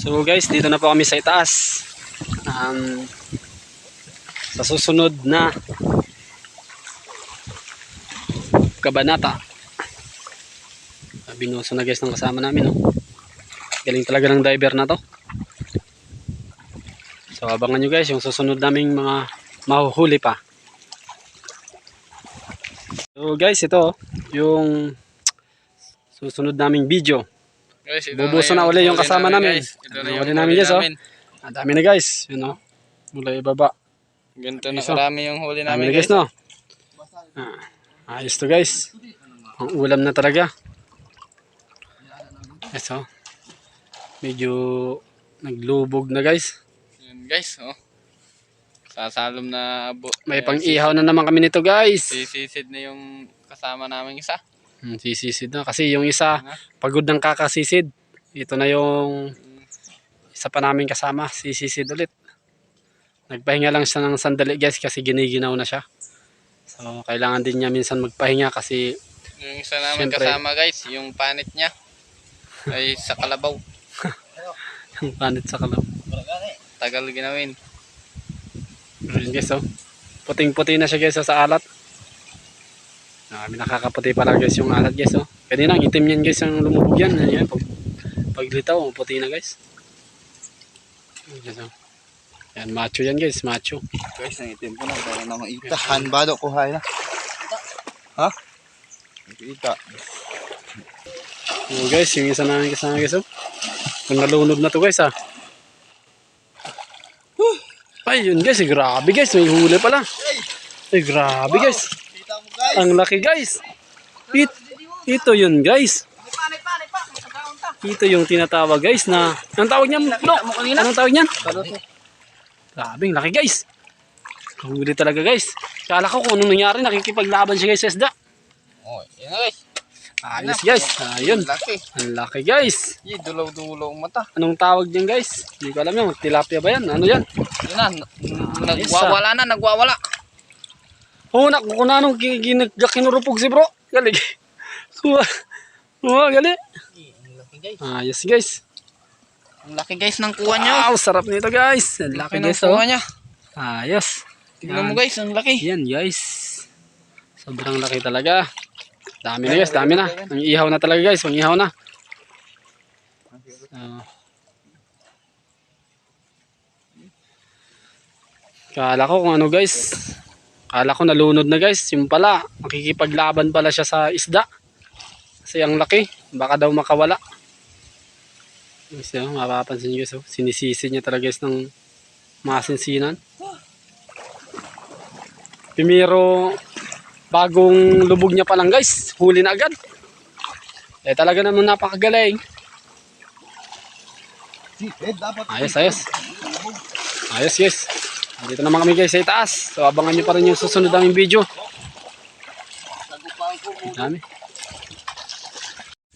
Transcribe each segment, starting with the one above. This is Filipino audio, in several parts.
So guys, dito na po kami sa itaas. Um, sa susunod na kabanata. Binuso na guys ng kasama namin. No? Galing talaga ng diver na to. So abangan nyo guys yung susunod naming mga mahuhuli pa. So guys, ito yung susunod naming video. Guys, Bubuso na uli yung kasama namin. Guys. Ito na huli namin, guys, oh. Ang dami na guys, yun o. Mula ibaba. Ganito na karami yung huli namin na guys, guys. no? Ah, ayos to guys. Ang ulam na talaga. Ito. Medyo naglubog na guys. Yan guys, oh. Sasalom na abo. May pang-ihaw na naman kami nito guys. Sisisid na yung kasama namin isa. Hmm, sisisid na. Kasi yung isa, pagod ng kakasisid. Ito na yung isa pa namin kasama, sisisid ulit. Nagpahinga lang siya ng sandali guys kasi giniginaw na siya. So, kailangan din niya minsan magpahinga kasi Yung isa namin Siyempre. kasama guys, yung panit niya ay sa kalabaw. yung panit sa kalaw. Tagal ginawin. Guys, oh. Puting-puti na siya guys oh, sa alat. Nakami nakakaputi pala guys yung alat guys, oh. Kanina ang itim yan guys yung lumubog yan. Ayan, pag, paglitaw, oh, puti na guys. Ayun, guys, oh. Yan, macho yan guys, macho. Guys, nangitim ko na. Para na maita. Hanbado ko hay na. Ha? Kita. Oh guys, yung isa namin kasama guys, oh. Kung nalunod na to guys, ah. Ay, yun guys, eh, grabe guys, may huli pala. Ay, grabe guys. Ang laki guys. It, ito yun guys. Ito yung tinatawag guys na anong tawag niyan? Bro? Anong tawag niyan? Grabe, ang laki guys. Huli talaga guys. Kala ko kung anong nangyari, nakikipaglaban siya guys sa isda. Oh, yan guys. Ayos guys. Ayun. Ang laki guys. Yi, dulaw-dulaw mata. Anong tawag niyan guys? Hindi ko alam yan. Tilapia ba yan? Ano yan? Yan na, n- nagwawala na, nagwawala. Oh, naku, kung anong kinurupog si bro. Galing. Kuha. Kuha, gali. Ang laki guys. Ayos guys. Ang laki guys ng kuha niyo. Wow, sarap nito guys. Ang laki guys oh. kuha niya. Ayos. Tingnan mo guys, ang laki. Yan guys. Sobrang laki talaga. Dami na guys, dami na. Ang ihaw na talaga guys, ang ihaw na. So, Kala ko kung ano guys. Kala ko nalunod na guys. Yung pala, makikipaglaban pala siya sa isda. Kasi ang laki. Baka daw makawala. Guys, oh, mapapansin nyo guys. Oh. Sinisisi niya talaga guys ng masinsinan. Primero, bagong lubog niya pa lang guys. Huli na agad. Eh talaga naman napakagaling. Ayos, ayos. Ayos guys. Dito naman kami guys sa itaas. So abangan nyo pa rin yung susunod naming video. Dami.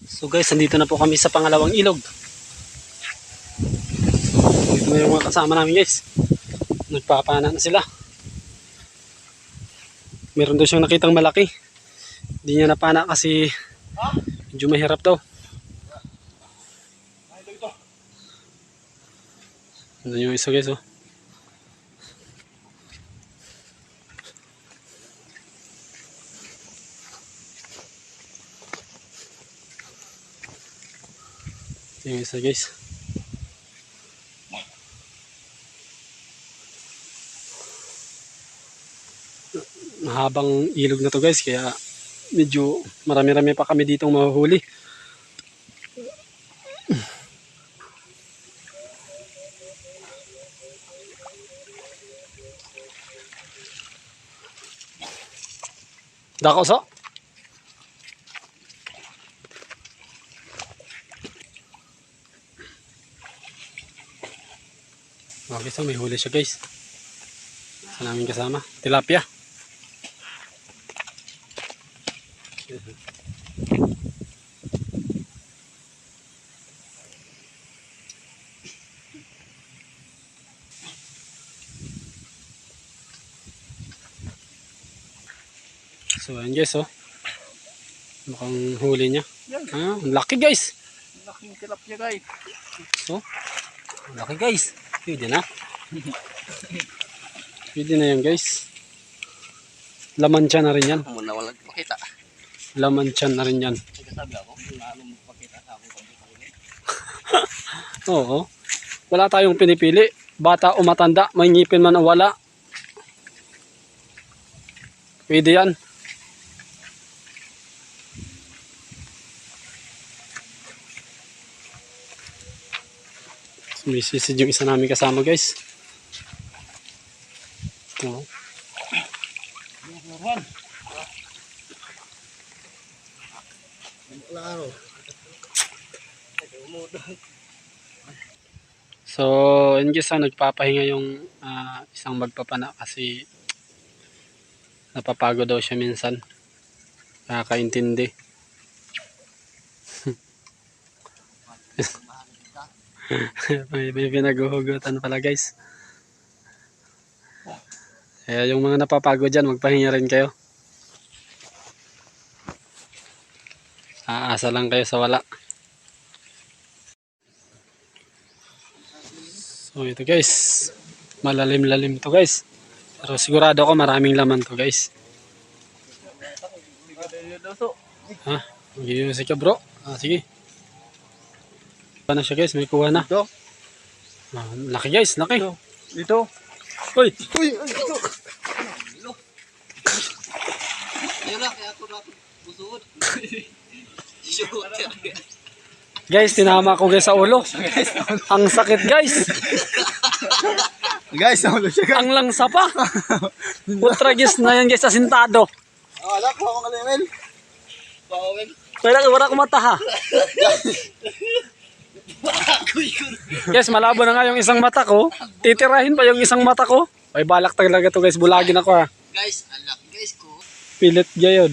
So guys, andito na po kami sa pangalawang ilog. Dito na yung mga kasama namin guys. Nagpapana na sila. Meron daw siyang nakitang malaki. Hindi niya napana kasi medyo mahirap daw. Ano yung isa guys oh. Yung isa guys. Mahabang ilog na to guys kaya medyo marami-rami pa kami ditong mahuhuli. Dako so? Okay, so may huli siya guys. Sa namin kasama. Tilapia. So, ayan guys, oh. Mukhang huli niya. Yan. Ah, laki guys. Laking tilapia guys. So, Laki guys. Pwede na. Pwede na yan guys. Laman tiyan na rin yan. Muna walang makita. Laman tiyan na rin yan. Nagsasabi ako, lalo magpakita sa ako. Oo. Wala tayong pinipili. Bata o matanda, may ngipin man o wala. Pwede yan. Sumisisid yung isa namin kasama guys. Oo. So, yun guys, ah, nagpapahinga yung ah, isang magpapana kasi napapagod daw siya minsan. Nakakaintindi. may, may pinaguhugutan pala guys. Kaya yung mga napapagod dyan, magpahinga rin kayo. Aasa lang kayo sa wala. So ito guys, malalim-lalim to guys. Pero sigurado ako maraming laman to guys. Ha? Mag-iusik ka bro. Ah, sige. Kuha na siya guys, may kuha na. Ito. Ah, laki guys, laki. Dito. Uy! Uy, ay, ito. Ayun lang, kaya ako natin busuod. Shoot. Guys, tinama ko guys sa ulo. Ang sakit guys. Guys, nahulog siya guys. Ang langsa pa. Ultra gis na yan guys, asintado. Ah, wala ko akong kalimel. Pawin. Wala, wala ko mata Guys, malabo na nga yung isang mata ko. Titirahin pa yung isang mata ko. Ay, balak talaga to guys. Bulagin ako ha. Guys, anak guys ko. Pilit gayod.